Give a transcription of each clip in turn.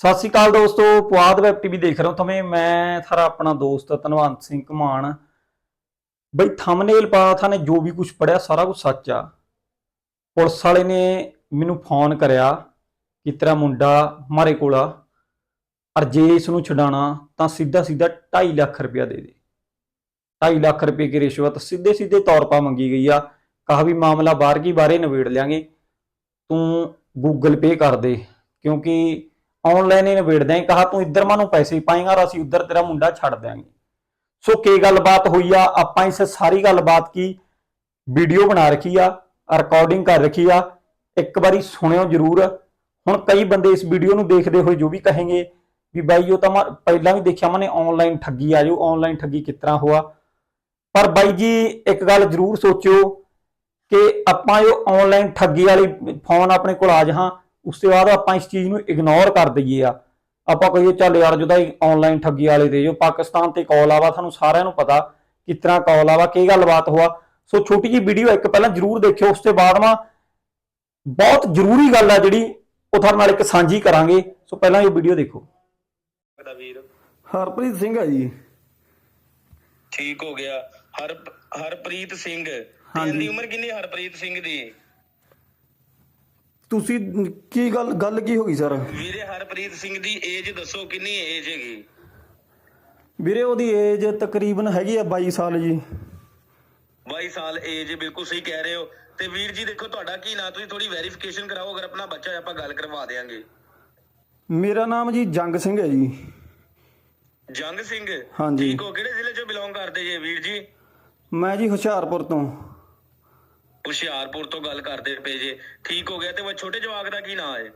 ਸਤਿ ਸ਼੍ਰੀ ਅਕਾਲ ਦੋਸਤੋ, Puadh web TV ਦੇਖ ਰਹੇ ਹੋ ਤੁਮੇ, ਮੈਂ ਥਾਰਾ ਆਪਣਾ ਦੋਸਤ ਧਨਵੰਤ ਸਿੰਘ ਘਮਾਨ ਬਈ ਥੰਬਨੇਲ ਪਾ ਥਾ ਨੇ, ਜੋ ਵੀ ਕੁਝ ਪੜਿਆ ਸਾਰਾ ਕੁਝ ਸੱਚ ਆ। ਪੁਲਿਸ ਵਾਲੇ ਨੇ ਮੈਨੂੰ ਫੋਨ ਕਰਿਆ ਕਿ ਤੇਰਾ ਮੁੰਡਾ ਮਾਰੇ ਕੋਲ ਆ ਅਰ ਜੇ ਇਸ ਨੂੰ ਛਡਾਣਾ ਤਾਂ ਸਿੱਧਾ ਸਿੱਧਾ 2.5 ਲੱਖ ਰੁਪਇਆ ਦੇ ਦੇ। 2.5 ਲੱਖ ਰੁਪਏ ਦੀ ਰਿਸ਼ਵਤ? ਸਿੱਧੇ ਸਿੱਧੇ ਤੌਰ ਪਾ ਮੰਗੀ ਗਈ ਆ, ਕਹਾ ਵੀ ਮਾਮਲਾ ਬਾਹਰ ਕੀ ਬਾਰੇ ਨਿਬੇੜ ਲਿਆਂਗੇ। ਤੂੰ ਗੂਗਲ ਪੇ ਕਰ ਦੇ, ਕਿਉਂਕਿ ਆਨਲਾਈਨ ਹੀ ਨਿਬੇੜ ਦਿਆਂ ਕਹਾ, ਤੂੰ ਇੱਧਰ ਮਾਨੂੰ ਪੈਸੇ ਪਾਏਗਾ ਔਰ ਅਸੀਂ ਉੱਧਰ ਤੇਰਾ ਮੁੰਡਾ ਛੱਡ ਦਿਆਂਗੇ। ਸੋ ਕੀ ਗੱਲਬਾਤ ਹੋਈ ਆ? ਆਪਾਂ ਇਸ ਸਾਰੀ ਗੱਲਬਾਤ ਕੀ ਵੀਡੀਓ ਬਣਾ ਰੱਖੀ ਆ ਰਿਕਾਰਡਿੰਗ ਕਰ ਰੱਖੀ ਆ। ਇੱਕ ਵਾਰੀ ਸੁਣਿਓ ਜਰੂਰ। ਹੁਣ ਕਈ ਬੰਦੇ ਇਸ ਵੀਡੀਓ ਨੂੰ ਦੇਖਦੇ ਹੋਏ ਜੋ ਵੀ ਕहेंगे ਵੀ ਬਾਈ, ਉਹ ਤਾਂ ਮੈਂ, ਪਹਿਲਾਂ ਵੀ ਦੇਖਿਆ ਮੈਨੇ ਆਨਲਾਈਨ ਠੱਗੀ ਆ ਜੋ ਆਨਲਾਈਨ ਠੱਗੀ ਕਿਸ ਤਰ੍ਹਾਂ ਹੋਆ। ਪਰ ਬਾਈ ਜੀ, ਇੱਕ ਗੱਲ ਜਰੂਰ ਸੋਚਿਓ ਕਿ ਆਪਾਂ ਜੋ ਆਨਲਾਈਨ ਠੱਗੀ ਵਾਲੀ ਫੋਨ ਆਪਣੇ ਕੋਲ ਆ ਜਹਾਂ ਉਸ ਤੋਂ ਬਾਅਦ ਆਪਾਂ ਇਸ ਚੀਜ਼ ਨੂੰ ਇਗਨੋਰ ਕਰ ਦਈਏ ਆ। ਆਪਾਂ ਕਹੀਏ ਚੱਲ ਯਾਰ ਜਿਹਦਾ ਆਨਲਾਈਨ ਠੱਗੀ ਵਾਲੇ ਦੇ ਜੋ ਪਾਕਿਸਤਾਨ ਤੇ ਕਾਲ ਆਵਾ ਤੁਹਾਨੂੰ ਸਾਰਿਆਂ ਨੂੰ ਪਤਾ ਕਿਸ ਤਰ੍ਹਾਂ ਕਾਲ ਆਵਾ ਕੀ ਗੱਲਬਾਤ ਹੋਆ। ਸੋ ਛੋਟੀ ਜੀ ਵੀਡੀਓ ਇੱਕ ਪਹਿਲਾਂ ਜਰੂਰ ਦੇਖਿਓ ਉਸ ਤੋਂ ਬਾਅਦ ਮਾ ਬਹੁਤ ਜ਼ਰੂਰੀ ਗੱਲ ਆ ਜਿਹੜੀ ਉਹ ਤੁਹਾਡੇ ਨਾਲ ਇੱਕ ਸਾਂਝੀ ਕਰਾਂਗੇ। ਸੋ ਪਹਿਲਾਂ ਇਹ ਵੀਡੀਓ ਦੇਖੋ। ਵੀਰ। ਹਰਪ੍ਰੀਤ ਸਿੰਘ ਆ ਜੀ। ਠੀਕ ਹੋ ਗਿਆ। ਹਰ ਹਰਪ੍ਰੀਤ ਸਿੰਘ। ਹਾਂਜੀ। ਤੇਰੀ ਉਮਰ ਕਿੰਨੀ ਹਰਪ੍ਰੀਤ ਸਿੰਘ ਦੀ? ਤੁਸੀਂ ਕੀ ਗੱਲ ਗੱਲ ਕੀ ਹੋ ਗਈ ਸਰ? ਵੀਰੇ ਹਰਪ੍ਰੀਤ ਸਿੰਘ ਦੀ ਏਜ ਦੱਸੋ ਕਿੰਨੀ ਏਜ ਹੈਗੀ? ਵੀਰੇ ਉਹਦੀ ਏਜ ਤਕਰੀਬਨ ਹੈਗੀ ਆ 22 ਸਾਲ ਜੀ। 22 ਸਾਲ ਏਜ ਬਿਲਕੁਲ ਸਹੀ ਕਹਿ ਰਹੇ ਹੋ। ਤੇ ਵੀਰ ਜੀ ਦੇਖੋ ਤੁਹਾਡਾ ਕੀ ਨਾਂ ਤੁਸੀਂ ਥੋੜੀ ਵੈਰੀਫਿਕੇਸ਼ਨ ਕਰਾਓ ਅਗਰ ਆਪਣਾ ਬੱਚਾ ਆਪਾਂ ਗੱਲ ਕਰਵਾ ਦੇਾਂਗੇ ਮੇਰਾ ਨਾਮ ਜੀ ਜੰਗ ਸਿੰਘ ਹੈ ਜੀ। ਜੰਗ ਸਿੰਘ? ਹਾਂਜੀ। ਠੀਕ ਹੋ ਕਿਹੜੇ ਜ਼ਿਲ੍ਹੇ ਚੋਂ ਬਿਲੋਂਗ ਕਰਦੇ ਜੇ ਵੀਰ ਜੀ? ਮੈਂ ਜੀ ਹੁਸ਼ਿਆਰਪੁਰ ਤੋਂ। ਹੁਸ਼ਿਆਰਪੁਰ ਤੋਂ ਗੱਲ ਕਰਦੇ ਪਏ ਜੇ। ਠੀਕ ਹੋ ਗਿਆ ਤੇ ਉਹ ਛੋਟੇ ਜਵਾਕ ਦਾ ਕੀ ਨਾਂ ਹੈ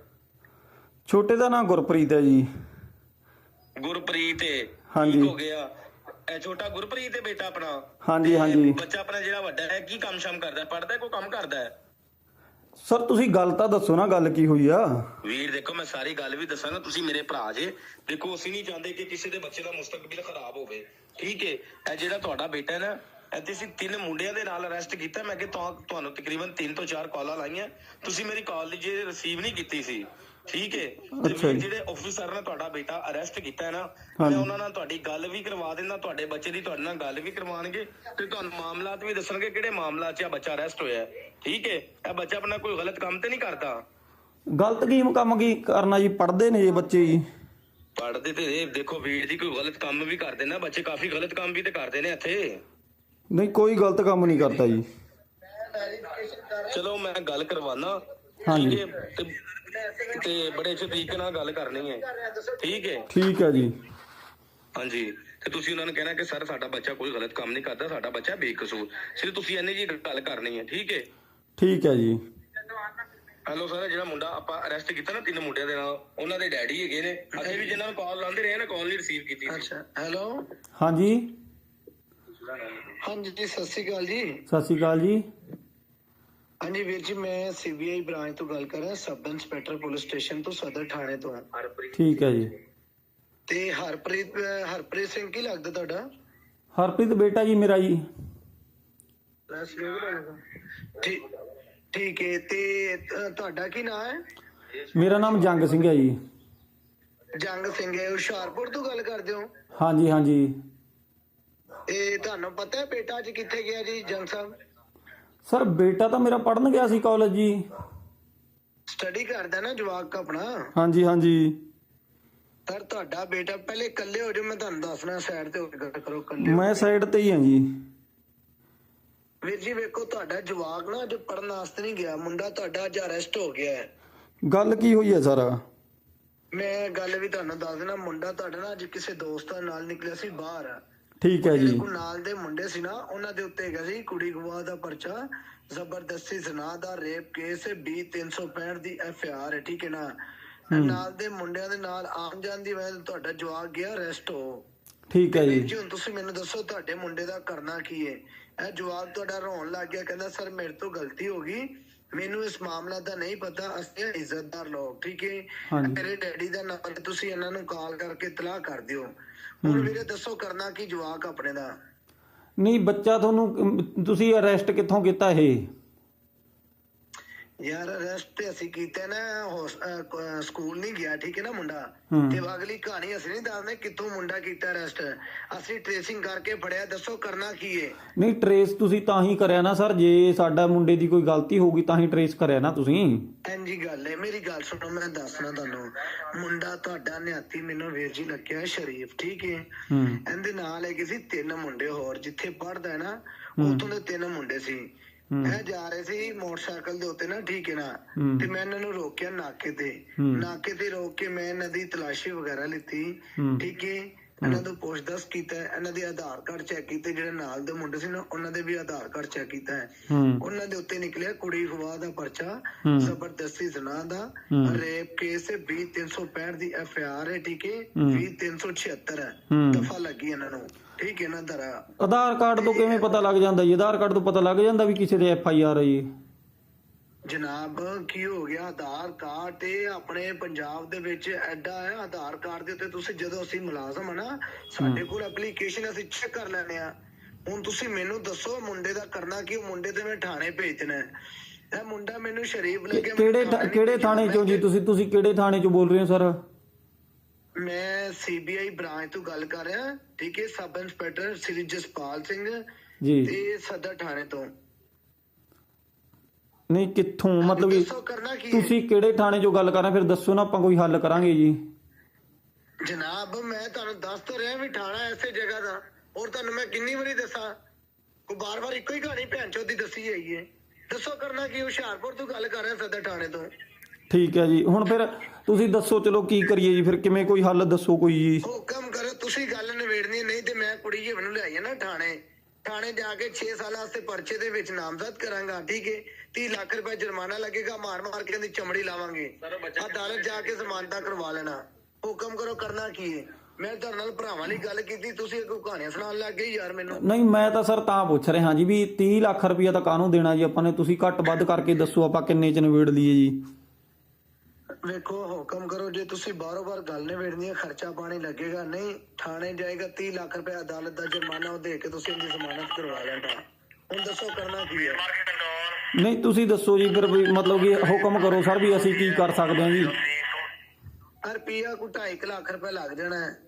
ਛੋਟੇ ਦਾ ਨਾਮ ਗੁਰਪ੍ਰੀਤ ਹੈ ਜੀ। ਗੁਰਪ੍ਰੀਤ ਹੈ ਹਾਂਜੀ। ਹੋ ਗਿਆ। ਇਹ ਛੋਟਾ ਗੁਰਪ੍ਰੀਤ ਹੈ ਬੇਟਾ ਆਪਣਾ? ਹਾਂਜੀ ਹਾਂਜੀ। ਬੱਚਾ ਆਪਣਾ ਜਿਹੜਾ ਵੱਡਾ ਹੈ ਕੀ ਕੰਮ ਸ਼ਮ ਕਰਦਾ? ਪੜਦਾ ਕੋਈ ਕੰਮ ਕਰਦਾ ਹੈ? ਸਰ ਤੁਸੀਂ ਗੱਲ ਤਾਂ ਦੱਸੋ ਨਾ ਗੱਲ ਕੀ ਹੋਈ ਆ? ਵੀਰ ਦੇਖੋ ਮੈਂ ਸਾਰੀ ਗੱਲ ਵੀ ਦੱਸਾਂਗਾ ਤੁਸੀਂ ਮੇਰੇ ਭਰਾ ਜੇ। ਦੇਖੋ ਅਸੀਂ ਨਹੀਂ ਚਾਹੁੰਦੇ ਕਿ ਕਿਸੇ ਦੇ ਬੱਚੇ ਦਾ ਮੁਸਤਕਬਲ ਖਰਾਬ ਹੋਵੇ। ਠੀਕ ਹੈ ਇਹ ਜਿਹੜਾ ਤੁਹਾਡਾ ਬੇਟਾ ਹੈ ਨਾ ਇਹ ਤੁਸੀਂ ਤਿੰਨ ਮੁੰਡਿਆਂ ਦੇ ਨਾਲ ਅਰੈਸਟ ਕੀਤਾ। ਮੈਂ ਕਿ ਤੁਹਾ- ਤੁਹਾਨੂੰ ਤਕਰੀਬਨ 3 ਤੋਂ 4 ਕਾਲਾਂ ਲਾਈਆਂ। ਤੁਸੀਂ ਮੇਰੀ ਕਾਲ ਜੇ ਰਿਸੀਵ ਨਹੀਂ ਕੀਤੀ ਸੀ। ਠੀਕ ਹੈ ਤੇ ਜੀ। ਜਿਹੜੇ ਆਫੀਸਰ ਨੇ ਤੁਹਾਡਾ ਬੇਟਾ ਅਰੈਸਟ ਕੀਤਾ ਹੈ ਨਾ। ਮੈਂ ਉਹਨਾਂ ਨਾਲ ਤੁਹਾਡੀ ਗੱਲ ਵੀ ਕਰਵਾ ਦਿੰਦਾ। ਤੁਹਾਡੇ ਬੱਚੇ ਦੀ ਤੁਹਾਡੇ ਨਾਲ ਗੱਲ ਵੀ ਕਰਵਾਉਣਗੇ। ਤੇ ਤੁਹਾਨੂੰ ਮਾਮਲਾਤ ਵੀ ਦੱਸਣਗੇ ਕਿਹੜੇ ਮਾਮਲਾ 'ਚ ਆ ਬੱਚਾ ਅਰੈਸਟ ਹੋਇਆ ਹੈ। ਠੀਕ ਹੈ ਇਹ ਬੱਚਾ ਆਪਣਾ ਕੋਈ ਗਲਤ ਕੰਮ ਤੇ ਨਹੀਂ ਕਰਦਾ। ਗਲਤ ਕੀ ਕੰਮ ਕੀ ਕਰਨਾ ਜੀ? ਪੜਦੇ ਨੇ ਇਹ ਬੱਚੇ ਜੀ। ਪੜਦੇ ਤੇ ਦੇਖੋ ਵੀਰ ਜੀ ਕੋਈ ਗਲਤ ਕੰਮ ਵੀ ਕਰਦੇ ਨਾ। ਬੱਚੇ ਕਾਫੀ ਗਲਤ ਕੰਮ ਵੀ ਤੇ ਕਰਦੇ ਨੇ ਇੱਥੇ। ਨਹੀਂ ਕੋਈ ਗਲਤ ਕੰਮ ਨਹੀਂ ਕਰਦਾ ਜੀ। ਚਲੋ ਮੈਂ ਗੱਲ ਕਰਵਾਨਾ। ਹਾਂਜੀ। ਤੇ ਤੇ ਬੜੇ ਅੱਛੇ ਤਰੀਕੇ ਨਾਲ ਗੱਲ ਕਰਨੀ ਹੈ। ਠੀਕ ਹੈ? ਠੀਕ ਹੈ ਜੀ। ਹਾਂਜੀ। ਤੇ ਤੁਸੀਂ ਉਹਨਾਂ ਨੂੰ ਕਹਿਣਾ ਕਿ ਸਰ ਸਾਡਾ ਬੱਚਾ ਕੋਈ ਗਲਤ ਕੰਮ ਨਹੀਂ ਕਰਦਾ ਸਾਡਾ ਬੱਚਾ ਬੇਕਸੂਰ। ਸਿਰਫ ਤੁਸੀਂ ਇੰਨੀ ਜੀ ਗੱਲ ਕਰਨੀ ਹੈ। ਠੀਕ ਹੈ? ਠੀਕ ਹੈ ਜੀ। ਹੈਲੋ ਸਰ ਜਿਹੜਾ ਮੁੰਡਾ ਆਪਾਂ ਅਰੈਸਟ ਕੀਤਾ ਨਾ ਤਿੰਨ ਮੁੰਡਿਆਂ ਦੇ ਨਾਲ ਉਹਨਾਂ ਦੇ ਡੈਡੀ ਹੈਗੇ ਨੇ। ਅਸੀਂ ਵੀ ਜਿਨ੍ਹਾਂ ਨੂੰ ਕਾਲ ਲਾਉਂਦੇ ਰਹੇ ਨਾ ਕਾਲ ਨਹੀਂ ਰਿਸੀਵ ਕੀਤੀ ਸੀ। ਅੱਛਾ ਹੈਲੋ? ਹਾਂਜੀ। ਹਾਂਜੀ ਜੀ ਸਤਿ ਸ਼੍ਰੀ ਅਕਾਲ ਜੀ। ਸਤਿ ਸ਼੍ਰੀ ਅਕਾਲ ਜੀ। ਹਾਂਜੀ ਵੀਰ ਜੀ ਮੈਂ ਸੀਬੀਆਈ ਬ੍ਰਾਂਚ ਤੋਂ ਗੱਲ ਕਰ ਰਿਹਾ ਸਬ ਇੰਸਪੈਕਟਰ ਪੁਲਿਸ ਸਟੇਸ਼ਨ ਤੋਂ ਸਦਰ ਥਾਣੇ ਤੋਂ। ਠੀਕ ਹੈ ਜੀ। ਤੇ ਹਰਪ੍ਰੀਤ ਹਰਪ੍ਰੀਤ ਸਿੰਘ ਕੀ ਲੱਗਦਾ ਤੁਹਾਡਾ? ਹਰਪ੍ਰੀਤ ਬੇਟਾ ਜੀ ਮੇਰਾ ਜੀ। ਠੀਕ ਠੀਕ ਹੈ ਤੇ ਤੁਹਾਡਾ ਕੀ ਨਾਮ ਹੈ? ਮੇਰਾ ਨਾਮ ਜੰਗ ਸਿੰਘ ਹੈ ਜੀ। ਜੰਗ ਸਿੰਘ ਹੈ ਹੁਸ਼ਿਆਰਪੁਰ ਤੋਂ ਗੱਲ ਕਰਦੇ ਹੋ? ਹਾਂਜੀ ਹਾਂਜੀ। ਤੇ ਤੁਹਾਨੂੰ ਪਤਾ ਹੈ ਬੇਟਾ ਅੱਜ ਕਿੱਥੇ ਗਿਆ ਜੀ ਜੰਗ ਸਾਹਿਬ? ਸਰ ਬੇਟਾ ਤਾਂ ਮੇਰਾ ਪੜਨ ਗਿਆ ਸੀ ਕਾਲਜ ਜੀ। ਸਟੱਡੀ ਕਰਦਾ ਨਾ ਜਵਾਕ ਆਪਣਾ। ਹਾਂਜੀ ਹਾਂਜੀ। ਸਰ ਤੁਹਾਡਾ ਬੇਟਾ ਪਹਿਲੇ ਇਕੱਲੇ ਹੋ ਜਾਓ ਮੈਂ ਤੁਹਾਨੂੰ ਦੱਸਣਾ ਸਾਈਡ ਤੇ ਹੋ ਕੇ ਗੱਲ ਕਰੋ ਇਕੱਲੇ ਮੈਂ ਸਾਈਡ ਤੇ ਹੀ ਹਾਂ ਜੀ। ਵੀਰ ਜੀ ਵੇਖੋ ਤੁਹਾਡਾ ਜਵਾਕ ਨਾ ਅੱਜ ਪੜਨ ਵਾਸਤੇ ਨਹੀਂ ਗਿਆ ਮੁੰਡਾ ਤੁਹਾਡਾ ਅੱਜ ਅਰੈਸਟ ਹੋ ਗਿਆ ਹੈ। ਗੱਲ ਕੀ ਹੋਈ ਹੈ ਸਰ? ਮੈਂ ਗੱਲ ਵੀ ਤੁਹਾਨੂੰ ਦੱਸ ਦੇਣਾ ਮੁੰਡਾ ਤੁਹਾਡਾ ਨਾ ਅੱਜ ਕਿਸੇ ਦੋਸਤਾਂ ਨਾਲ ਨਿਕਲਿਆ ਸੀ ਬਾਹਰ। ਠੀਕ ਹੈ ਜੀ। ਕੋ ਨਾਲ ਦੇ ਮੁੰਡੇ ਸੀ ਨਾ ਉਹਨਾਂ ਦੇ ਉੱਤੇ ਹੈਗਾ ਸੀ ਕੁੜੀ ਗਵਾ ਦਾ ਪਰਚਾ। ਜ਼ਬਰਦਸਤੀ ਜ਼ਨਾ ਦਾ ਰੇਪ ਕੇਸ 20365 ਦੀ ਐਫ ਆਰ ਹੈ ਠੀਕ ਹੈ ਨਾ? ਨਾਲ ਦੇ ਮੁੰਡਿਆਂ ਦੇ ਨਾਲ ਆਮ ਜਾਣ ਦੀ ਵਜ੍ਹਾ ਤੁਹਾਡਾ ਜਵਾਕ ਗਿਆ ਅਰੈਸਟ ਹੋ। ਠੀਕ ਹੈ ਜੀ। ਜੀ ਹੁਣ ਤੁਸੀਂ ਮੈਨੂੰ ਦੱਸੋ ਤੁਹਾਡੇ ਮੁੰਡੇ ਦਾ ਕਰਨਾ ਕੀ ਹੈ? ਇਹ ਜਵਾਬ ਤੁਹਾਡਾ ਰੋਣ ਲੱਗ ਗਿਆ ਕਹਿੰਦਾ ਸਰ ਮੇਰੇ ਤੋਂ ਗਲਤੀ ਹੋ ਗਈ। ਮੈਨੂੰ ਇਸ ਮਾਮਲਾ ਦਾ ਨਹੀਂ ਪਤਾ ਅਸੀਂ ਇੱਜ਼ਤਦਾਰ ਲੋਕ ਠੀਕ ਹੈ। ਮੇਰੇ ਡੈਡੀ ਦਾ ਨੰਬਰ ਤੁਸੀਂ ਇਹਨਾਂ ਨੂੰ ਕਾਲ ਕਰਕੇ ਇਤਲਾਹ ਕਰ ਦਿਓ। ਹੁਣ ਵੀਰੇ ਦੱਸੋ ਕਰਨਾ ਕੀ ਜਵਾਕ ਆਪਣੇ ਦਾ? ਨਹੀਂ ਬੱਚਾ ਤੁਹਾਨੂੰ ਤੁਸੀਂ ਅਰੈਸਟ ਕਿੱਥੋਂ ਕੀਤਾ ਇਹ? ਯਾਰ ਅਰੈਸਟ ਤੇ ਅਸੀਂ ਕੀਤਾ ਨਾ ਸਕੂਲ ਨਹੀਂ ਗਿਆ ਠੀਕ ਹੈ ਨਾ ਮੁੰਡਾ? ਹੂੰ। ਤੇ ਅਗਲੀ ਕਹਾਣੀ ਅਸੀਂ ਨਹੀਂ ਦੱਸਦੇ ਕਿੱਥੋਂ ਮੁੰਡਾ ਕੀਤਾ ਅਰੈਸਟ ਅਸੀਂ ਟ੍ਰੇਸਿੰਗ ਕਰਕੇ ਫੜਿਆ ਦੱਸੋ ਕਰਨਾ ਕੀ ਹੈ ਨਹੀਂ ਟਰੇਸ ਤੁਸੀਂ ਤਾਂ ਹੀ ਕਰਿਆ ਨਾ ਸਰ। ਜੇ ਸਾਡਾ ਮੁੰਡੇ ਦੀ ਕੋਈ ਗਲਤੀ ਹੋਊਗੀ ਤਾਂ ਹੀ ਟਰੇਸ ਕਰਿਆ ਨਾ ਤੁਸੀਂ। ਇੰਜੀ ਗੱਲ ਹੈ ਮੇਰੀ ਗੱਲ ਸੁਣੋ ਮੈਂ ਦੱਸਣਾ ਤੁਹਾਨੂੰ। ਮੁੰਡਾ ਤੁਹਾਡਾ ਨਿਹੱਤੀ ਮੈਨੂੰ ਵੀਰ ਜੀ ਲੱਗਿਆ ਸ਼ਰੀਫ ਠੀਕ ਹੈ ਹੂੰ। ਇਹਦੇ ਨਾਲ ਹੈਗੇ ਸੀ ਤਿੰਨ ਮੁੰਡੇ ਹੋਰ ਜਿੱਥੇ ਪੜਦਾ ਹੈ ਨਾ ਉੱਥੋਂ ਦੇ ਤਿੰਨ ਮੁੰਡੇ ਸੀ। ਇਹ ਜਾ ਰਹੇ ਸੀ ਮੋਟਰਸਾਈਕਲ ਦੇ ਉੱਤੇ ਨਾ ਠੀਕ ਹੈ ਨਾ। ਤੇ ਮੈਂ ਇਹਨਾਂ ਨੂੰ ਰੋਕਿਆ ਨਾਕੇ ਤੇ। ਨਾਕੇ ਤੇ ਰੋਕ ਕੇ ਮੈਂ ਇਹਨਾਂ ਦੀ ਤਲਾਸ਼ੀ ਵਗੈਰਾ ਲਿੱਤੀ। ਠੀਕ ਹੈ ਇਹਨਾਂ ਤੋਂ ਪੁੱਛਦਸ ਕੀਤਾ ਇਹਨਾਂ ਦੇ ਆਧਾਰ ਕਾਰਡ ਚੈੱਕ ਕੀਤੇ ਜਿਹੜੇ ਨਾਲ ਦੇ ਮੁੰਡੇ ਸੀ ਨਾ ਉਹਨਾਂ ਦੇ ਵੀ ਆਧਾਰ ਕਾਰਡ ਚੈੱਕ ਕੀਤਾ ਹੈ ਉਹਨਾਂ ਦੇ ਉੱਤੇ ਨਿਕਲਿਆ ਕੁੜੀ ਗਵਾ ਦਾ ਪਰਚਾ। ਜ਼ਬਰਦਸਤੀ ਜ਼ਨਾ ਦਾ। ਰੇਪ ਕੇਸ ਹੈ 20365 ਦੀ ਐਫ ਆਰ ਹੈ ਠੀਕ ਹੈ ਹੂੰ। 20376 ਹੈ ਹੂੰ। ਦਫਾ ਲੱਗੀ ਇਹਨਾਂ ਨੂੰ ਠੀਕ ਹੈ ਨਾ ਧਰਾ। ਆਧਾਰ ਕਾਰਡ ਤੋਂ ਕਿਵੇਂ ਪਤਾ ਲੱਗ ਜਾਂਦਾ ਜੀ? ਆਧਾਰ ਕਾਰਡ ਤੋਂ ਪਤਾ ਲੱਗ ਜਾਂਦਾ ਵੀ ਕਿਸੇ ਦੇ ਐਫ ਆਈ ਆਰ ਹੈ ਜੀ। ਜਨਾਬ ਕੀ ਹੋ ਗਿਆ? ਆਧਾਰ ਕਾਰਡ ਤੇ ਆਪਣੇ ਪੰਜਾਬ ਦੇ ਵਿੱਚ ਐਡਾ ਹੈ ਆਧਾਰ ਕਾਰਡ ਦੇ ਉੱਤੇ ਤੁਸੀਂ ਜਦੋਂ ਅਸੀਂ ਮੁਲਾਜ਼ਮ ਆ ਨਾ ਸਾਡੇ ਕੋਲ ਐਪਲੀਕੇਸ਼ਨ ਅਸੀਂ ਚੈੱਕ ਕਰ ਲੈਂਦੇ ਆ। ਹੁਣ ਤੁਸੀਂ ਮੈਨੂੰ ਦੱਸੋ ਮੁੰਡੇ ਦਾ ਕਰਨਾ ਕੀ? ਉਹ ਮੁੰਡੇ ਤੇ ਮੈਂ ਥਾਣੇ ਭੇਜਣਾ ਹੈ ਇਹ ਮੁੰਡਾ ਮੈਨੂੰ ਸ਼ਰੀਫ ਲੱਗਿਆ ਕਿਹੜੇ ਕਿਹੜੇ। ਥਾਣੇ ਚੋਂ ਜੀ? ਤੁਸੀਂ ਤੁਸੀਂ ਕਿਹੜੇ ਥਾਣੇ ਚੋਂ ਬੋਲ ਰਹੇ ਹੋ ਸਰ? ਮੈਂ ਸੀਬੀਆਈ ਬ੍ਰਾਂਚ ਤੋਂ ਗੱਲ ਕਰ ਰਿਹਾ ਠੀਕ ਹੈ ਸਬ ਇੰਸਪੈਕਟਰ ਸ੍ਰੀ ਜਸਪਾਲ ਸਿੰਘ ਜੀ। ਤੇ ਸਦਰ ਥਾਣੇ ਤੋਂ। ਨਹੀਂ ਕਿੱਥੋਂ? ਮਤਲਬ ਕਿ ਦੱਸੋ ਕਰਨਾ ਕੀ ਹੈ? ਤੁਸੀਂ ਕਿਹੜੇ ਥਾਣੇ ਚੋਂ ਗੱਲ ਕਰ ਰਹੇ? ਫਿਰ ਦੱਸੋ ਨਾ ਆਪਾਂ ਕੋਈ ਹੱਲ ਕਰਾਂਗੇ ਜੀ। ਜਨਾਬ ਮੈਂ ਤੁਹਾਨੂੰ ਦੱਸ ਤਾਂ ਰਿਹਾ ਵੀ ਥਾਣਾ ਐਸੇ ਜਗ੍ਹਾ ਦਾ। ਔਰ ਤੁਹਾਨੂੰ ਮੈਂ ਕਿੰਨੀ ਵਾਰੀ ਦੱਸਾਂ? ਕੋ ਬਾਰ-ਬਾਰ ਇੱਕੋ ਹੀ ਕਹਾਣੀ ਭੈਣ ਚੋਦ ਦੀ ਦੱਸੀ ਜਾਈ ਹੈ ਦੱਸੋ ਕਰਨਾ ਕੀ ਹੁਸ਼ਿਆਰਪੁਰ ਤੋਂ ਗੱਲ ਕਰ ਰਿਹਾ ਸਦਰ ਥਾਣੇ ਤੋਂ। ਠੀਕ ਹੈ ਜੀ। ਹੁਣ ਫਿਰ ਤੁਸੀਂ ਦੱਸੋ ਚਲੋ ਕੀ ਕਰੀਏ ਜੀ? ਫਿਰ ਕਿਵੇਂ ਕੋਈ ਹੱਲ ਦੱਸੋ ਕੋਈ ਜੀ? ਹੁਕਮ ਕਰੋ ਤੁਸੀਂ ਗੱਲ ਨਿਬੇੜਨੀ ਨਹੀਂ ਤੇ ਮੈਂ ਕੁੜੀ ਜੀ ਨੂੰ ਲਿਆਈ ਹੈ ਨਾ ਥਾਣੇ। ਥਾਣੇ ਜਾ ਕੇ 6 ਸਾਲਾਂ ਵਾਸਤੇ ਪਰਚੇ ਦੇ ਵਿੱਚ ਨਾਮਜ਼ਦ ਕਰਾਂਗਾ ਠੀਕ ਹੈ? 30 ਲੱਖ ਰੁਪਏ ਜੁਰਮਾਨਾ ਲੱਗੇਗਾ ਮਾਰ ਮਾਰ ਕੇ ਇਹਦੀ ਚਮੜੀ ਲਾਵਾਂਗੇ। ਅਦਾਲਤ ਜਾ ਕੇ ਜ਼ਮਾਨਤਾਂ ਕਰਵਾ ਲੈਣਾ। ਹੁਕਮ ਕਰੋ ਕਰਨਾ ਕੀ ਹੈ? ਮੈਂ ਤੁਹਾਡੇ ਨਾਲ ਭਰਾਵਾਂ ਲਈ ਗੱਲ ਕੀਤੀ ਤੁਸੀਂ ਅੱਗੋਂ ਕਹਾਣੀਆਂ ਸੁਣਾਉਣ ਲੱਗ ਗਏ ਯਾਰ ਮੈਨੂੰ। ਨਹੀਂ ਮੈਂ ਤਾਂ ਸਰ ਤਾਂ ਪੁੱਛ ਰਿਹਾ ਜੀ ਵੀ 30 ਲੱਖ ਰੁਪਇਆ ਤਾਂ ਕਾਹਨੂੰ ਦੇਣਾ ਜੀ? ਆਪਾਂ ਨੇ ਤੁਸੀਂ ਘੱਟ ਵੱਧ ਕਰਕੇ ਦੱਸੋ ਆਪਾਂ ਕਿੰਨੇ ਚ ਨਿਬੇੜ ਲਈਏ ਜੀ? ਵੇਖੋ ਹੁਕਮ ਕਰੋ ਜੇ ਤੁਸੀਂ ਬਾਰੋ ਬਾਰ ਗੱਲ ਨਿਬੇੜਨੀ ਹੈ ਖਰਚਾ ਪਾਣੀ ਲੱਗੇਗਾ ਨਹੀਂ ਥਾਣੇ ਜਾਏਗਾ 30 ਲੱਖ ਰੁਪਏ ਅਦਾਲਤ ਦਾ ਜੁਰਮਾਨਾ ਉਹ ਦੇ ਕੇ ਤੁਸੀਂ ਇਹਦੀ ਜ਼ਮਾਨਤ ਕਰਵਾ ਲੈਣਾ ਹੁਣ ਦੱਸੋ ਕਰਨਾ ਕੀ ਹੈ? ਨਹੀਂ ਤੁਸੀਂ ਦੱਸੋ ਜੀ ਫਿਰ ਵੀ ਮਤਲਬ ਕਿ ਹੁਕਮ ਕਰੋ ਸਰ ਵੀ ਅਸੀਂ ਕੀ ਕਰ ਸਕਦੇ ਹਾਂ ਜੀ। ਰੁਪਿਆ ਕੋ 2.5 ਲੱਖ ਰੁਪਏ ਲੱਗ ਜਾਣਾ ਹੈ।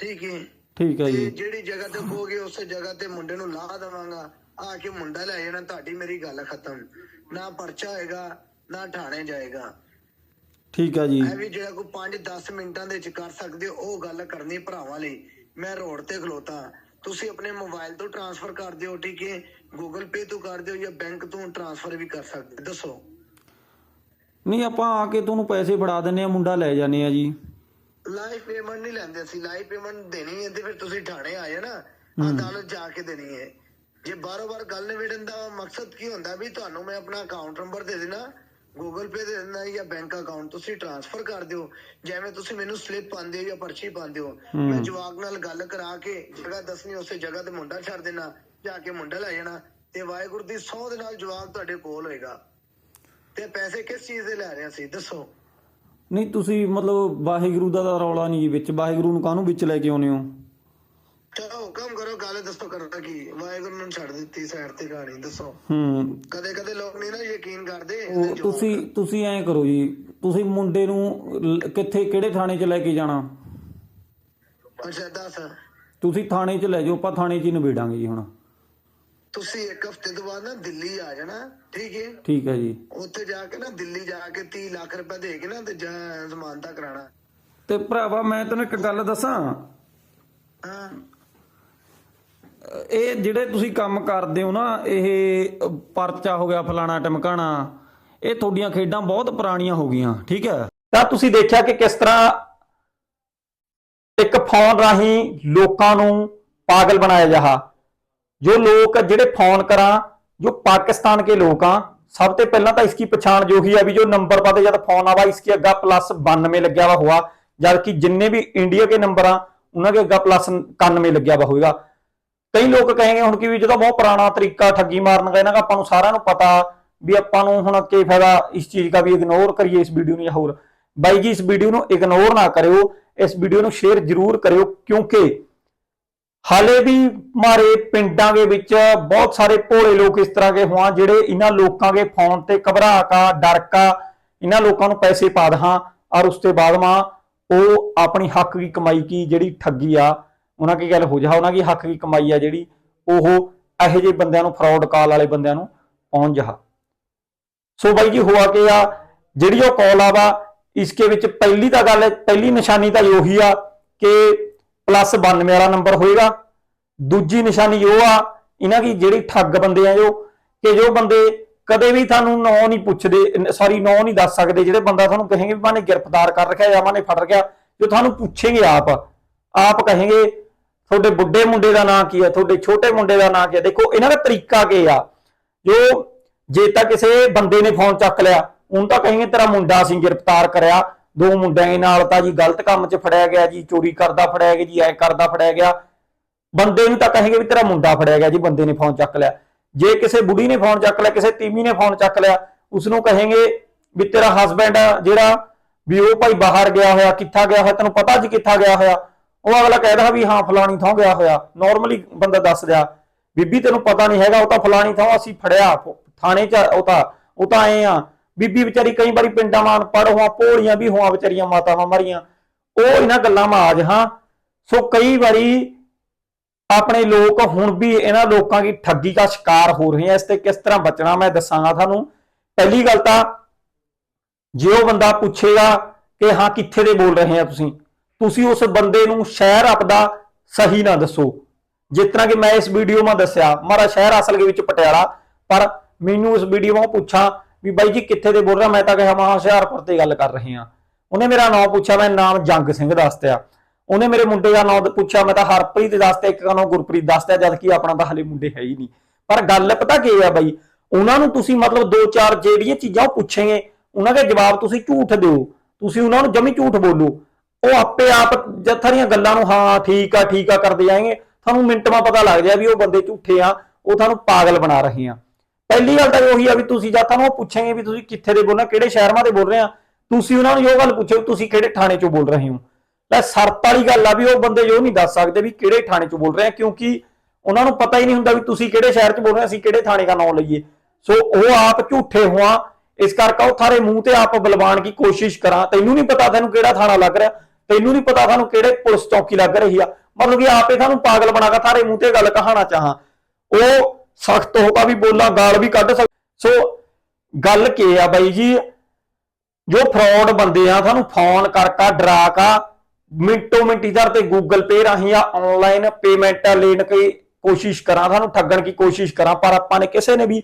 ਠੀਕ ਹੈ? ਠੀਕ ਹੈ ਤੇ ਜੀ। ਜਿਹੜੀ ਜਗ੍ਹਾ ਤੇ ਕਹੋਗੇ ਉਸੇ ਜਗ੍ਹਾ ਤੇ ਮੁੰਡੇ ਨੂੰ ਲਾ ਦੇਵਾਂਗਾ। ਆ ਕੇ ਮੁੰਡਾ ਲੈ ਜਾਣਾ ਤੁਹਾਡੀ ਮੇਰੀ ਗੱਲ ਖਤਮ। ਨਾ ਪਰਚਾ ਹੋਏਗਾ ਨਾ ਥਾਣੇ ਜਾਏਗਾ। ਠੀਕ ਹੈ ਜੀ। ਇਹ ਵੀ ਜਿਹੜਾ ਕੋਈ 5-10 ਮਿੰਟਾਂ ਦੇ ਵਿੱਚ ਕਰ ਸਕਦੇ ਹੋ ਉਹ ਗੱਲ ਕਰਨੀ ਭਰਾਵਾਂ ਲਈ। ਮੈਂ ਰੋਡ ਤੇ ਖਲੋਤਾ। ਤੁਸੀਂ ਆਪਣੇ ਮੋਬਾਈਲ ਤੋਂ ਟ੍ਰਾਂਸਫਰ ਕਰ ਦਿਓ ਠੀਕ ਹੈ ਗੂਗਲ ਪੇ ਤੋਂ ਕਰ ਦਿਓ ਜਾਂ ਬੈਂਕ ਤੋਂ ਟ੍ਰਾਂਸਫਰ ਵੀ ਕਰ ਸਕਦੇ। ਦੱਸੋ। ਨਹੀਂ ਆਪਾਂ ਆ ਕੇ ਤੁਹਾਨੂੰ ਪੈਸੇ ਫੜਾ ਦਿੰਨੇ ਆ ਮੁੰਡਾ ਲੈ ਜਾਂਦੇ ਆ ਜੀ। ਲਾਈਫ ਪੇਮੈਂਟ ਨਹੀਂ ਲੈਂਦੇ ਅਸੀਂ ਲਾਈਫ ਪੇਮੈਂਟ ਦੇਣੀ ਹੈ ਤੇ ਫਿਰ ਤੁਸੀਂ ਥਾਣੇ ਆਏ ਨਾ ਅਦਾਲਤ ਜਾ ਕੇ ਦੇਣੀ ਹੈ। ਜੇ ਬਾਰੋ-ਬਾਰ ਗੱਲ ਨਿਬੇੜਨ ਦਾ ਮਕਸਦ ਕੀ ਹੁੰਦਾ ਵੀ ਤੁਹਾਨੂੰ ਮੈਂ ਆਪਣਾ ਅਕਾਊਂਟ ਨੰਬਰ ਦੇ ਦੇਣਾ ਗੂਗਲ ਪੇ ਦੇ ਦੇਣਾ ਜਾਂ ਬੈਂਕ ਅਕਾਊਂਟ ਤੁਸੀਂ ਟ੍ਰਾਂਸਫਰ ਕਰ ਦਿਓ। ਜਿਵੇਂ ਤੁਸੀਂ ਮੈਨੂੰ ਸਲਿੱਪ ਪਾਉਂਦੇ ਹੋ ਜਾਂ ਪਰਚੀ ਪਾਉਂਦੇ ਹੋ। ਮੈਂ ਜਵਾਕ ਨਾਲ ਗੱਲ ਕਰਾ ਕੇ ਜਗ੍ਹਾ ਦੱਸਣੀ ਉਸੇ ਜਗ੍ਹਾ ਤੇ ਮੁੰਡਾ ਛੱਡ ਦੇਣਾ ਜਾ ਕੇ ਮੁੰਡਾ ਲੈ ਜਾਣਾ ਤੇ ਵਾਹਿਗੁਰੂ ਦੀ ਸਹੁੰ ਦੇ ਨਾਲ ਜਵਾਕ ਤੁਹਾਡੇ ਕੋਲ ਹੋਏਗਾ। ਤੇ ਪੈਸੇ ਕਿਸ ਚੀਜ਼ ਦੇ ਲੈ ਰਹੇ ਸੀ? ਦੱਸੋ। ਨਹੀਂ ਤੁਸੀਂ ਮਤਲਬ ਵਾਹਿਗੁਰੂ ਦਾ ਰੌਲਾ ਨਹੀਂ ਵਿੱਚ। ਵਾਹਿਗੁਰੂ ਨੂੰ ਕਾਹਨੂੰ ਵਿੱਚ ਲੈ ਕੇ ਆਉਨੇ ਹੋ? ਚਲੋ ਹੁਕਮ ਕਰੋ ਗੱਲ ਦੱਸੋ ਕਰਨਾ ਕੀ? ਵਾਹਿਗੁਰੂ ਨੂੰ ਛੱਡ ਦਿੱਤੀ ਸਾਈਡ ਤੇ ਕਹਾਣੀ ਦੱਸੋ। ਹੂੰ। ਕਦੇ ਕਦੇ ਲੋਕ ਨਹੀਂ ਨਾ ਯਕੀਨ ਕਰਦੇ ਤੁਸੀਂ ਤੁਸੀਂ ਐਂ ਕਰੋ ਜੀ ਤੁਸੀਂ ਮੁੰਡੇ ਨੂੰ ਕਿੱਥੇ ਕਿਹੜੇ ਥਾਣੇ 'ਚ ਲੈ ਕੇ ਜਾਣਾ? ਅੱਛਾ ਦੱਸ। ਤੁਸੀਂ ਥਾਣੇ 'ਚ ਲੈ ਜਾਓ ਆਪਾਂ ਥਾਣੇ 'ਚ ਹੀ ਨਿਬੇੜਾਂਗੇ ਜੀ ਹੁਣ। ਤੁਸੀਂ ਇੱਕ ਹਫ਼ਤੇ ਤੋਂ ਬਾਅਦ ਨਾ ਦਿੱਲੀ ਆ ਜਾਣਾ ਠੀਕ ਹੈ ਠੀਕ ਹੈ ਜੀ। ਉੱਥੇ ਜਾ ਕੇ ਨਾ ਦਿੱਲੀ ਜਾ ਕੇ 30 ਲੱਖ ਰੁਪਏ ਦੇ ਕੇ ਨਾ ਤੇ ਜਾਂ ਜ਼ਮਾਨਤਾਂ ਕਰਾਣਾ। ਤੇ ਭਰਾਵਾ ਮੈਂ ਤੈਨੂੰ ਇੱਕ ਗੱਲ ਦੱਸਾਂ। ਹਾਂ। ਇਹ ਜਿਹੜੇ ਤੁਸੀਂ ਕੰਮ ਕਰਦੇ ਹੋ ਨਾ ਇਹ ਅ, ਪਰਚਾ ਹੋ ਗਿਆ ਫਲਾਣਾ ਟਮਕਾਣਾ ਇਹ ਤੁਹਾਡੀਆਂ ਖੇਡਾਂ ਬਹੁਤ ਪੁਰਾਣੀਆਂ ਹੋ ਗਈਆਂ ਠੀਕ ਹੈ ਤਾਂ ਤੁਸੀਂ ਦੇਖਿਆ ਕਿ ਕਿਸ ਤਰ੍ਹਾਂ ਇੱਕ ਫੋਨ ਰਾਹੀਂ ਲੋਕਾਂ ਨੂੰ ਪਾਗਲ ਬਣਾਇਆ ਜਹਾ ਜੋ ਲੋਕ ਜਿਹੜੇ ਫੋਨ ਕਰਾਂ ਜੋ पाकिस्तान के लोग हाँ सब तो पहला तो इसकी पछाण जो ही है भी जो नंबर पर जब फोन आवा इसके अग्गा प्लस बानवे लग्या हुआ हुआ जबकि जिन्ने भी इंडिया के नंबर आ उन्होंने अग्गा प्लस इक्यानवे लग्या हुआ होगा ਕਈ ਲੋਕ ਕਹੇਗੇ ਹੁਣ ਕਿ ਵੀ ਜਦੋਂ ਬਹੁਤ ਪੁਰਾਣਾ ਤਰੀਕਾ ਠੱਗੀ ਮਾਰਨ ਦਾ ਇਹਨਾਂ ਦਾ ਆਪਾਂ ਨੂੰ ਸਾਰਿਆਂ ਨੂੰ ਪਤਾ ਵੀ ਆਪਾਂ ਨੂੰ ਹੁਣ ਕੀ ਫਾਇਦਾ ਇਸ ਚੀਜ਼ ਦਾ ਵੀ ਇਗਨੋਰ ਕਰੀਏ ਇਸ ਵੀਡੀਓ ਨੂੰ ਜਾਂ ਹੋਰ। ਬਾਈ ਜੀ, ਇਸ ਵੀਡੀਓ ਨੂੰ ਇਗਨੋਰ ਨਾ ਕਰਿਓ, ਇਸ ਵੀਡੀਓ ਨੂੰ ਸ਼ੇਅਰ ਜ਼ਰੂਰ ਕਰਿਓ ਕਿਉਂਕਿ ਹਾਲੇ ਵੀ ਮਾਰੇ ਪਿੰਡਾਂ ਦੇ ਵਿੱਚ ਬਹੁਤ ਸਾਰੇ ਭੋਲੇ ਲੋਕ ਇਸ ਤਰ੍ਹਾਂ ਦੇ ਹੋਆ ਜਿਹੜੇ ਇਹਨਾਂ ਲੋਕਾਂ ਦੇ ਫੋਨ ਤੇ ਘਬਰਾ ਕਾ, ਡਰ ਕਾ, ਇਹਨਾਂ ਲੋਕਾਂ ਨੂੰ ਪੈਸੇ ਪਾ ਦਹਾਂ ਔਰ ਉਸ ਤੋਂ ਬਾਅਦ ਮਾਂ ਉਹ ਆਪਣੀ ਹੱਕ ਦੀ ਕਮਾਈ ਕੀ ਜਿਹੜੀ ਠੱਗੀ ਆ ਉਹਨਾਂ ਕੀ ਗੱਲ ਹੋ ਜਾ, ਉਹਨਾਂ ਦੀ ਹੱਕ ਦੀ ਕਮਾਈ ਆ ਜਿਹੜੀ, ਉਹ ਇਹੋ ਜਿਹੇ ਬੰਦਿਆਂ ਨੂੰ ਫਰਾਡ ਕਾਲ ਵਾਲੇ ਬੰਦਿਆਂ ਨੂੰ ਪਹੁੰਚ ਜਾ। ਸੋ ਬਾਈ ਜੀ, ਹੋਆ ਕਿ ਆ, ਜਿਹੜੀ ਉਹ ਕਾਲ ਆ ਵਾ, ਇਸਕੇ ਵਿੱਚ ਪਹਿਲੀ ਤਾਂ ਗੱਲ, ਪਹਿਲੀ ਨਿਸ਼ਾਨੀ ਤਾਂ ਉਹੀ ਆ ਕਿ ਪਲੱਸ 92 ਵਾਲਾ ਨੰਬਰ ਹੋਏਗਾ। ਦੂਜੀ ਨਿਸ਼ਾਨੀ ਉਹ ਆ, ਇਹਨਾਂ ਦੀ ਜਿਹੜੀ ਠੱਗ ਬੰਦੇ ਆ ਜੋ, ਕਿ ਜੋ ਬੰਦੇ ਕਦੇ ਵੀ ਤੁਹਾਨੂੰ ਨੌ ਨਹੀਂ ਪੁੱਛਦੇ ਸੌਰੀ ਨਾਂ ਨਹੀਂ ਦੱਸ ਸਕਦੇ, ਜਿਹੜੇ ਬੰਦਾ ਤੁਹਾਨੂੰ ਕਹੇਗੇ ਵੀ ਮਾਨੇ ਗ੍ਰਿਫਤਾਰ ਕਰ ਰੱਖਿਆ ਜਾਂ ਮਾਨੇ ਫੜ ਰੱਖਿਆ, ਜੋ ਤੁਹਾਨੂੰ ਪੁੱਛੇਗੇ ਆਪ ਆਪ ਕਹੇਗੇ ਤੁਹਾਡੇ ਬੁੱਢੇ ਮੁੰਡੇ ਦਾ ਨਾਂ ਕੀ ਹੈ? ਤੁਹਾਡੇ ਛੋਟੇ ਮੁੰਡੇ ਦਾ ਨਾਂ ਕੀ ਹੈ? ਦੇਖੋ, ਇਹਨਾਂ ਦਾ ਤਰੀਕਾ ਕੀ ਆ? ਜੋ ਜੇ ਤਾਂ ਕਿਸੇ ਬੰਦੇ ਨੇ ਫੋਨ ਚੱਕ ਲਿਆ ਉਹਨੂੰ ਤਾਂ ਕਹਿੰਗੇ ਤੇਰਾ ਮੁੰਡਾ ਅਸੀਂ ਗ੍ਰਿਫਤਾਰ ਕਰਿਆ। ਦੋ ਮੁੰਡਿਆਂ ਦੇ ਨਾਲ ਤਾਂ ਜੀ ਗਲਤ ਕੰਮ 'ਚ ਫੜਿਆ ਗਿਆ ਜੀ, ਚੋਰੀ ਕਰਦਾ ਫੜਿਆ ਗਿਆ ਜੀ, ਐ ਕਰਦਾ ਫੜਿਆ ਗਿਆ। ਬੰਦੇ ਨੂੰ ਤਾਂ ਕਹਿੰਗੇ ਵੀ ਤੇਰਾ ਮੁੰਡਾ ਫੜਿਆ ਗਿਆ ਜੀ, ਬੰਦੇ ਨੇ ਫੋਨ ਚੱਕ ਲਿਆ। ਜੇ ਕਿਸੇ ਬੁੜੀ ਨੇ ਫੋਨ ਚੱਕ ਲਿਆ, ਕਿਸੇ ਤੀਵੀ ਨੇ ਫੋਨ ਚੱਕ ਲਿਆ ਉਸ ਨੂੰ ਕਹਿੰਗੇ ਵੀ ਤੇਰਾ ਹਸਬੰਡ ਜਿਹੜਾ ਵੀ ਉਹ ਭਾਈ ਬਾਹਰ ਗਿਆ ਹੋਇਆ, ਕਿੱਥਾ ਗਿਆ ਹੋਇਆ, ਤੈਨੂੰ ਪਤਾ ਜੀ ਕਿੱਥਾ ਗਿਆ ਹੋਇਆ। ਉਹ ਅਗਲਾ ਕਹਿਦਾ ਵੀ ਹਾਂ, ਫਲਾਣੀ ਥਾਂ ਗਿਆ ਹੋਇਆ। ਨਾਰਮਲੀ ਬੰਦਾ ਦੱਸ ਦਿਆ, ਬੀਬੀ ਤੈਨੂੰ ਪਤਾ ਨਹੀਂ ਹੈਗਾ, ਉਹ ਤਾਂ ਫਲਾਣੀ ਥਾਂ ਅਸੀਂ ਫੜਿਆ ਥਾਣੇ 'ਚ ਉਹ ਤਾਂ ਉਹ ਤਾਂ ਆਏ ਆ। ਬੀਬੀ ਵਿਚਾਰੀ ਕਈ ਵਾਰੀ ਪਿੰਡਾਂ ਮਾਨ ਪੜ ਹੋਆ ਭੋਲੀਆਂ ਵੀ ਹੋਆ ਵਿਚਾਰੀਆਂ, ਮਾਤਾਵਾਂ ਮਰੀਆਂ। ਉਹ ਇਹਨਾਂ ਗੱਲਾਂ ਮਾਜ, ਹਾਂ। ਸੋ ਕਈ ਵਾਰੀ ਆਪਣੇ ਲੋਕ ਹੁਣ ਵੀ ਇਹਨਾਂ ਲੋਕਾਂ ਦੀ ਠੱਗੀ ਦਾ ਸ਼ਿਕਾਰ ਹੋ ਰਹੇ ਆ, ਇਸ ਤੇ ਕਿਸ ਤਰ੍ਹਾਂ ਬਚਣਾ ਮੈਂ ਦੱਸਾਂਗਾ ਤੁਹਾਨੂੰ। ਪਹਿਲੀ ਗੱਲ ਤਾਂ ਜੇ ਉਹ ਬੰਦਾ ਪੁੱਛੇਗਾ ਕਿ ਹਾਂ, ਕਿੱਥੇ ਦੇ ਬੋਲ ਰਹੇ ਆ ਤੁਸੀਂ? ਤੁਸੀਂ ਉਸ ਬੰਦੇ ਨੂੰ ਸ਼ਹਿਰ ਆਪਦਾ ਸਹੀ ਨਾ ਦੱਸੋ। ਜਿਸ ਤਰ੍ਹਾਂ ਕਿ ਮੈਂ ਇਸ ਵੀਡੀਓ 'ਮਾ ਦੱਸਿਆ, ਮਾਰਾ ਸ਼ਹਿਰ ਅਸਲ ਦੇ ਵਿੱਚ ਪਟਿਆਲਾ, ਪਰ ਮੈਨੂੰ ਉਸ ਵੀਡੀਓ 'ਮਾ ਪੁੱਛਾਂ ਵੀ ਬਾਈ ਜੀ ਕਿੱਥੇ ਦੇ ਬੋਲ ਰਿਹਾ ਮੈਂ ਤਾਂ ਕਿਹਾ ਮੈਂ ਹੁਸ਼ਿਆਰਪੁਰ ਤੇ ਗੱਲ ਕਰ ਰਹੇ ਹਾਂ। ਉਹਨੇ ਮੇਰਾ ਨਾਮ ਪੁੱਛਿਆ, ਮੈਂ ਨਾਮ ਜੰਗ ਸਿੰਘ ਦੱਸਤਿਆ ਉਹਨੇ ਮੇਰੇ ਮੁੰਡੇ ਦਾ ਨਾਮ ਪੁੱਛਿਆ, ਮੈਂ ਤਾਂ ਹਰਪ੍ਰੀਤ ਦੱਸਤਿਆ ਇੱਕ ਦਾ ਨਾਮ ਗੁਰਪ੍ਰੀਤ ਦੱਸਤਿਆ ਜਦ ਕਿ ਆਪਣਾ ਤਾਂ ਹਲੇ ਮੁੰਡੇ ਹੈ ਹੀ ਨਹੀਂ। ਪਰ ਗੱਲ ਪਤਾ ਕੀ ਆ ਬਾਈ, ਉਹਨਾਂ ਨੂੰ ਤੁਸੀਂ ਮਤਲਬ ਦੋ ਚਾਰ ਜਿਹੜੀਆਂ ਚੀਜ਼ਾਂ ਉਹ ਪੁੱਛेंगे ਉਹਨਾਂ ਦੇ ਜਵਾਬ ਤੁਸੀਂ ਝੂਠ ਦਿਓ। ਤੁਸੀਂ ਉਹਨਾਂ ਨੂੰ ਜਮੀ ਝੂਠ ਬੋਲੋ। ਉਹ ਆਪੇ ਆਪ ਜਦ ਗੱਲਾਂ ਨੂੰ, ਹਾਂ, ਠੀਕ ਆ ਠੀਕ ਆ ਕਰਦੇ ਜਾਏंगे ਤੁਹਾਨੂੰ ਮਿੰਟ ਮਾ ਪਤਾ ਲੱਗ ਜਾਏ ਵੀ ਉਹ ਬੰਦੇ ਝੂਠੇ ਆ, ਉਹ ਤੁਹਾਨੂੰ ਪਾਗਲ ਬਣਾ ਰਹੇ ਆ। ਪਹਿਲੀ ਗੱਲ ਤਾਂ ਉਹੀ ਆ ਵੀ ਤੁਸੀਂ ਜਾਂ ਤੁਹਾਨੂੰ ਉਹ ਪੁੱਛेंगे ਵੀ ਤੁਸੀਂ ਕਿੱਥੇ ਦੇ ਬੋਲਣਾ, ਕਿਹੜੇ ਸ਼ਹਿਰ ਮਾ ਦੇ ਬੋਲ ਰਹੇ ਆ। ਤੁਸੀਂ ਉਹਨਾਂ ਨੂੰ ਇਹ ਗੱਲ ਪੁੱਛੋ ਵੀ ਤੁਸੀਂ ਕਿਹੜੇ ਥਾਣੇ ਚੋਂ ਬੋਲ ਰਹੇ ਹੋ। ਲੈ, ਸ਼ਰਤ ਵਾਲੀ ਗੱਲ ਆ ਵੀ ਉਹ ਬੰਦੇ ਜੋ ਨਹੀਂ ਦੱਸ ਸਕਦੇ ਵੀ ਕਿਹੜੇ ਥਾਣੇ ਚੋਂ ਬੋਲ ਰਹੇ ਆ, ਕਿਉਂਕਿ ਉਹਨਾਂ ਨੂੰ ਪਤਾ ਹੀ ਨਹੀਂ ਹੁੰਦਾ ਵੀ ਤੁਸੀਂ ਕਿਹੜੇ ਸ਼ਹਿਰ 'ਚ ਬੋਲ ਰਹੇ ਅਸੀਂ ਕਿਹੜੇ ਥਾਣੇ ਦਾ ਨਾਮ ਲਈਏ। ਸੋ ਉਹ ਆਪ ਝੂਠੇ ਹੋਆ ਇਸ ਕਰਕੇ ਉਹ ਥਾਰੇ ਮੂੰਹ ਤੇ ਆਪ ਬਲਵਾਨ ਦੀ ਕੋਸ਼ਿਸ਼ ਕਰਾਂ। ਤੈਨੂੰ ਨਹੀਂ ਪਤਾ ਤੈਨੂੰ ਕਿਹੜਾ ਥਾਣਾ ਲੱਗ ਰਿਹਾ। ਤੈਨੂੰ ਨਹੀਂ ਪਤਾ ਤੁਹਾਨੂੰ ਕਿਹੜੇ ਪੁਲਿਸ ਚੌਕੀ ਲੱਗ ਰਹੀ ਆ। ਮਤਲਬ ਕਿ ਆਪੇ ਤੁਹਾਨੂੰ ਪਾਗਲ ਬਣਾਗਾ ਥਾਰੇ ਮੂੰਹ ਤੇ ਗੱਲ ਕਹਾਣਾ ਚਾਹਾਂ। ਉਹ ਸਖਤ ਹੋ ਵੀ ਬੋਲਾਂ, ਗਾਲ ਵੀ ਕੱਢ ਸਕ ਸੋ ਗੱਲ ਕੀ ਆ ਬਾਈ ਜੀ? ਜੋ ਫਰਾਡ ਬੰਦੇ ਆ ਤੁਹਾਨੂੰ ਫੋਨ ਕਰਕਾ ਡਰਾ ਕਾ, ਮਿੰਟੋ ਮਿੰਟੀ ਦਰ ਤੇ ਗੂਗਲ ਪੇ ਰਾਹੀਂ ਆ ਆਨਲਾਈਨ ਪੇਮੈਂਟ ਲੈਣ ਦੀ ਕੋਸ਼ਿਸ਼ ਕਰਾਂ, ਤੁਹਾਨੂੰ ਠੱਗਣ ਦੀ ਕੋਸ਼ਿਸ਼ ਕਰਾਂ, ਪਰ ਆਪਾਂ ਨੇ ਕਿਸੇ ਨੇ ਵੀ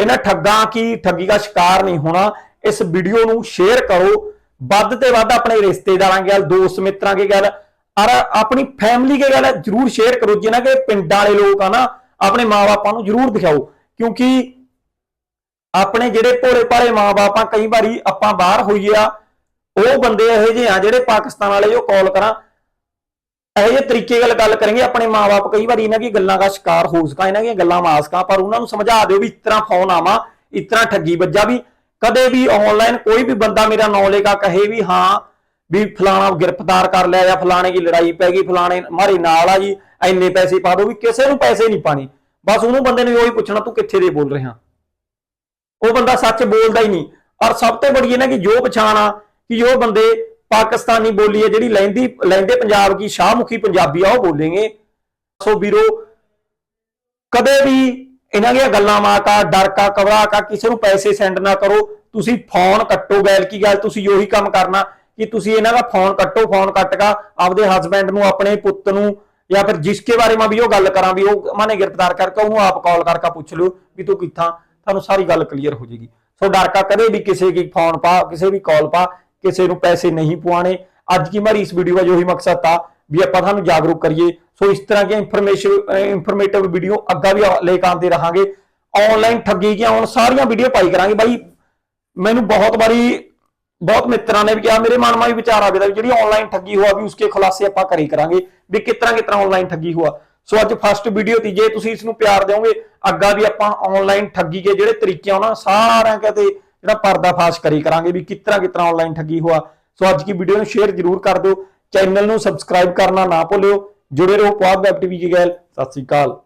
ਇਹਨਾਂ ਠੱਗਾਂ ਕੀ, ਠੱਗੀ ਦਾ ਸ਼ਿਕਾਰ ਨਹੀਂ ਹੋਣਾ। ਇਸ ਵੀਡੀਓ ਨੂੰ ਸ਼ੇਅਰ ਕਰੋ। ਵੱਧ ਤੇ ਵੱਧ ਆਪਣੇ ਰਿਸ਼ਤੇਦਾਰਾਂ ਗੱਲ, ਦੋਸਤ ਮਿੱਤਰਾਂ ਕੇ ਗੱਲ, ਔਰ ਆਪਣੀ ਫੈਮਿਲੀ ਕੇ ਗੱਲ ਜਰੂਰ ਸ਼ੇਅਰ ਕਰੋ ਜਿਨ੍ਹਾਂ ਕੇ ਪਿੰਡਾਂ ਵਾਲੇ ਲੋਕ ਆ ਨਾ, ਆਪਣੇ ਮਾਪਿਆਂ ਨੂੰ ਜਰੂਰ ਦਿਖਾਓ, ਕਿਉਂਕਿ ਆਪਣੇ ਜਿਹੜੇ ਭੋਲੇ ਭਾਲੇ ਮਾਪੇ ਕਈ ਵਾਰੀ ਆਪਾਂ ਬਾਹਰ ਹੋਈਏ ਆ, ਉਹ ਬੰਦੇ ਇਹੋ ਜਿਹੇ ਆ ਜਿਹੜੇ ਪਾਕਿਸਤਾਨ ਵਾਲੇ, ਉਹ ਕਾਲ ਕਰਾਂ, ਇਹੋ ਜਿਹੇ ਤਰੀਕੇ ਨਾਲ ਗੱਲ ਕਰਾਂਗੇ ਆਪਣੇ ਮਾਪੇ ਕਈ ਵਾਰੀ ਇਹਨਾਂ ਦੀ ਗੱਲਾਂ ਦਾ ਸ਼ਿਕਾਰ ਹੋ ਸਕਾ ਇਹਨਾਂ ਦੀਆਂ ਗੱਲਾਂ ਮਾਸਕਾਂ ਪਰ ਉਹਨਾਂ ਨੂੰ ਸਮਝਾ ਦਿਓ ਵੀ ਇਸ ਤਰ੍ਹਾਂ ਫੋਨ ਆਵਾ ਇਸ ਤਰ੍ਹਾਂ ਠੱਗੀ ਵੱਜਾ ਵੀ ਕਦੇ ਵੀ ਆਨਲਾਈਨ ਕੋਈ ਵੀ ਬੰਦਾ ਮੇਰਾ ਨਾਂ ਲੇਗਾ ਕਹੇ ਵੀ ਹਾਂ ਵੀ ਫਲਾਣਾ ਗ੍ਰਿਫਤਾਰ ਕਰ ਲਿਆ ਜਾਂ ਫਲਾਣੇ ਦੀ ਲੜਾਈ ਪੈ ਗਈ, ਫਲਾਣੇ ਮਾਰੇ ਨਾਲ ਆ ਜੀ, ਇੰਨੇ ਪੈਸੇ ਪਾ ਦੋ ਵੀ ਕਿਸੇ ਨੂੰ ਪੈਸੇ ਨਹੀਂ ਪਾਣੀ ਬਸ ਉਹਨੂੰ ਬੰਦੇ ਨੂੰ ਉਹੀ ਪੁੱਛਣਾ, ਤੂੰ ਕਿੱਥੇ ਦੇ ਬੋਲ ਰਿਹਾ? ਉਹ ਬੰਦਾ ਸੱਚ ਬੋਲਦਾ ਹੀ ਨਹੀਂ। ਔਰ ਸਭ ਤੋਂ ਬੜੀ ਨਾ ਕਿ ਜੋ ਪਛਾਣ ਆ ਕਿ ਉਹ ਬੰਦੇ ਪਾਕਿਸਤਾਨੀ ਬੋਲੀ ਹੈ, ਜਿਹੜੀ ਲੈਂਦੀ, ਲੈਂਦੇ ਪੰਜਾਬ ਕੀ, ਸ਼ਾਹਮੁਖੀ ਪੰਜਾਬੀ ਆ, ਉਹ ਬੋਲेंगे ਸੋ ਵੀਰੋ, ਕਦੇ ਵੀ ਇਹਨਾਂ ਦੀਆਂ ਗੱਲਾਂ ਮਾਤਾ ਡਰ ਕਾ ਕਵਰਾ ਕਾ, ਕਿਸੇ ਨੂੰ ਪੈਸੇ ਸੈਂਡ ਨਾ ਕਰੋ। ਤੁਸੀਂ ਫੋਨ ਕੱਟੋ ਗੈਲ ਕੀ ਗੱਲ? ਤੁਸੀਂ ਉਹੀ ਕੰਮ ਕਰਨਾ ਕਿ ਤੁਸੀਂ ਇਹਨਾਂ ਦਾ ਫੋਨ ਕੱਟੋ ਫੋਨ ਕੱਟ ਕੇ, ਆਪਦੇ ਹਸਬੈਂਡ ਨੂੰ, ਆਪਣੇ ਪੁੱਤ ਨੂੰ, ਜਾਂ ਫਿਰ ਜਿਸਕੇ ਬਾਰੇ ਮੈਂ ਵੀ ਉਹ ਗੱਲ ਕਰਾਂ, ਵੀ ਉਹ ਮਾਨੇ ਗ੍ਰਿਫਤਾਰ ਕਰਕੇ ਉਹਨੂੰ ਆਪ ਕਾਲ ਕਰਕੇ ਪੁੱਛ ਲਿਓ ਵੀ ਤੂੰ ਕਿੱਥਾਂ? ਤੁਹਾਨੂੰ ਸਾਰੀ ਗੱਲ ਕਲੀਅਰ ਹੋ ਜਾਏਗੀ। ਸੋ ਡਰ ਕਾ ਕਦੇ ਵੀ ਕਿਸੇ ਕੀ ਫੋਨ ਪਾ, ਕਿਸੇ ਵੀ ਕਾਲ ਪਾ, ਕਿਸੇ ਨੂੰ ਪੈਸੇ ਨਹੀਂ ਪੁਆਣੇ। ਅੱਜ ਕੀ ਮਾਰੀ ਇਸ ਵੀਡੀਓ ਦਾ ਜੋ ਹੀ ਮਕਸਦ था ਵੀ ਆਪਾਂ ਤੁਹਾਨੂੰ ਜਾਗਰੂਕ ਕਰੀਏ। ਸੋ ਇਸ ਤਰ੍ਹਾਂ ਦੀਆਂ ਇਨਫੋਰਮੇਸ਼ਨ ਇਨਫੋਰਮੇਟਿਵ ਵੀਡੀਓ ਅੱਗਾ ਵੀ ਲੈ ਕੇ ਆਉਂਦੇ ਰਹਾਂਗੇ। ਆਨਲਾਈਨ ਠੱਗੀ ਦੀਆਂ ਹੁਣ ਸਾਰੀਆਂ ਵੀਡੀਓ ਪਾਈ ਕਰਾਂਗੇ। ਬਾਈ, ਮੈਨੂੰ ਬਹੁਤ ਵਾਰੀ ਬਹੁਤ ਮਿੱਤਰਾਂ ਨੇ ਵੀ ਕਿਹਾ, ਮੇਰੇ ਮਨ ਮਾ ਵੀ ਵਿਚਾਰ ਆਵੇਦਾ ਵੀ ਜਿਹੜੀ ਆਨਲਾਈਨ ਠੱਗੀ ਹੋਆ ਵੀ ਉਸਕੇ ਖੁਲਾਸੇ ਆਪਾਂ ਕਰੀ ਕਰਾਂਗੇ, ਵੀ ਕਿਤਨਾ ਕਿਤਨਾ ਆਨਲਾਈਨ ਠੱਗੀ ਹੋਆ। ਸੋ ਅੱਜ ਫਸਟ ਵੀਡੀਓ ਤੀ, ਜੇ ਤੁਸੀਂ ਇਸ ਨੂੰ ਪਿਆਰ ਦਿਓਗੇ, ਅੱਗਾ ਵੀ ਆਪਾਂ ਆਨਲਾਈਨ ਠੱਗੀ ਦੇ ਜਿਹੜੇ ਤਰੀਕੇ ਆ ਉਹਨਾਂ ਸਾਰਿਆਂ ਕਿਤੇ ਜਿਹੜਾ ਪਰਦਾਫਾਸ਼ ਕਰੀ ਕਰਾਂਗੇ ਵੀ ਕਿਤਨਾ ਕਿਤਨਾ ਆਨਲਾਈਨ ਠੱਗੀ ਹੋਆ। ਸੋ ਅੱਜ ਦੀ ਵੀਡੀਓ ਨੂੰ ਸ਼ੇਅਰ ਜ਼ਰੂਰ ਕਰ ਦਿਓ। ਚੈਨਲ ਨੂੰ ਸਬਸਕ੍ਰਾਈਬ ਕਰਨਾ ਨਾ ਭੁੱਲਿਓ। ਜੁੜੇ ਰਹੋ ਪੁਆਧ ਵੈਬ ਟੀਵੀ ਜੀ ਗੈਲ। ਸਤਿ ਸ੍ਰੀ ਅਕਾਲ।